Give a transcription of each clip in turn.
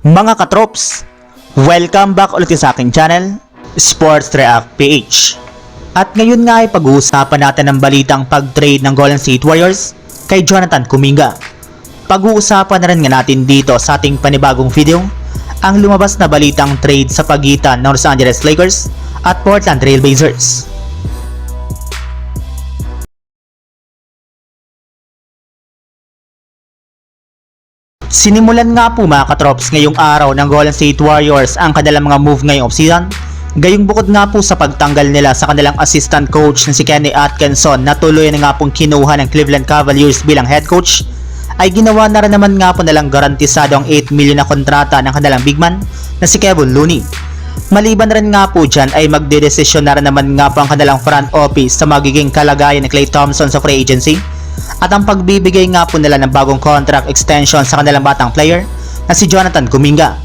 Mga katrops, welcome back ulit sa aking channel, Sports React PH. At ngayon nga ay pag-uusapan natin ang balitang pag-trade ng Golden State Warriors kay Jonathan Kuminga. Pag-uusapan na rin nga natin dito sa ating panibagong video ang lumabas na balitang trade sa pagitan ng Los Angeles Lakers at Portland Trail Sinimulan nga po mga katrops ngayong araw ng Golden State Warriors ang kanilang mga move ngayong offseason. Gayong bukod nga po sa pagtanggal nila sa kanilang assistant coach na si Kenny Atkinson na tuloy na nga pong kinuha ng Cleveland Cavaliers bilang head coach, ay ginawa na rin naman nga po nilang garantisado ang 8 million na kontrata ng kanilang big man na si Kevin Looney. Maliban rin nga po dyan ay magdedesisyon na rin naman nga po ang kanilang front office sa magiging kalagayan ni Klay Thompson sa free agency at ang pagbibigay nga po nila ng bagong contract extension sa kanilang batang player na si Jonathan Kuminga.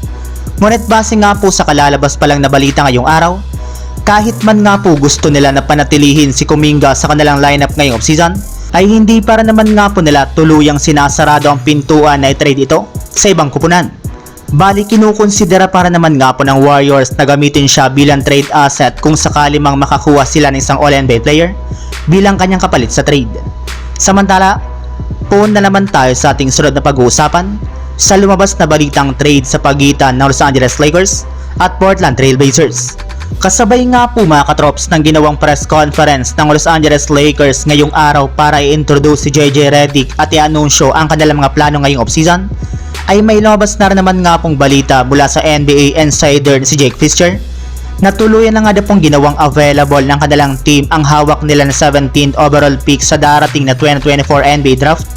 Ngunit base nga po sa kalalabas pa lang na balita ngayong araw, kahit man nga po gusto nila na panatilihin si Kuminga sa kanilang lineup ngayong offseason, ay hindi para naman nga po nila tuluyang sinasarado ang pintuan na i-trade ito sa ibang kupunan. Bali kinukonsidera para naman nga po ng Warriors na gamitin siya bilang trade asset kung sakali mang makakuha sila ng isang All-NBA player bilang kanyang kapalit sa trade. Samantala, puon na naman tayo sa ating sunod na pag-uusapan sa lumabas na balitang trade sa pagitan ng Los Angeles Lakers at Portland Trail Blazers. Kasabay nga po mga katrops ng ginawang press conference ng Los Angeles Lakers ngayong araw para i-introduce si JJ Redick at i-anunsyo ang kanilang mga plano ngayong offseason, ay may lumabas na naman nga pong balita mula sa NBA insider si Jake Fischer na tuluyan na nga na pong ginawang available ng kanilang team ang hawak nila na 17th overall pick sa darating na 2024 NBA draft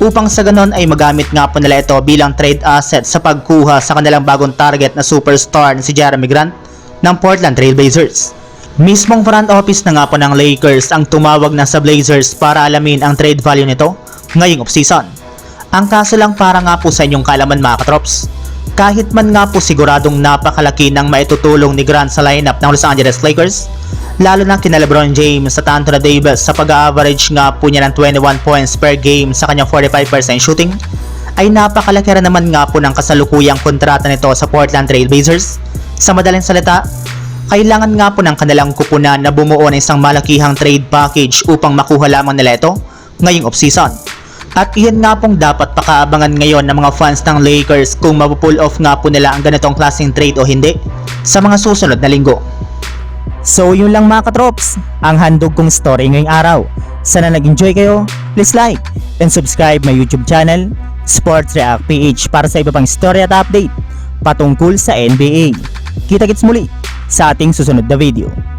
upang sa ganon ay magamit nga po nila ito bilang trade asset sa pagkuha sa kanilang bagong target na superstar na si Jeremy Grant ng Portland Trail Blazers. Mismong front office na nga po ng Lakers ang tumawag na sa Blazers para alamin ang trade value nito ngayong offseason. Ang kaso lang para nga po sa inyong kalaman mga katrops, kahit man nga po siguradong napakalaki ng maitutulong ni Grant sa lineup ng Los Angeles Lakers, lalo na kina Lebron James at Anthony Davis sa pag-average nga po niya ng 21 points per game sa kanyang 45% shooting, ay napakalaki rin naman nga po ng kasalukuyang kontrata nito sa Portland Trail Blazers. Sa madaling salita, kailangan nga po ng kanilang kupunan na bumuo ng isang malakihang trade package upang makuha lamang nila ito ngayong offseason. At iyan nga pong dapat pakaabangan ngayon ng mga fans ng Lakers kung mapupull off nga po nila ang ganitong klaseng trade o hindi sa mga susunod na linggo. So yun lang mga katrops, ang handog kong story ngayong araw. Sana nag-enjoy kayo, please like and subscribe my YouTube channel, Sports React PH para sa iba pang story at update patungkol sa NBA. Kita-kits muli sa ating susunod na video.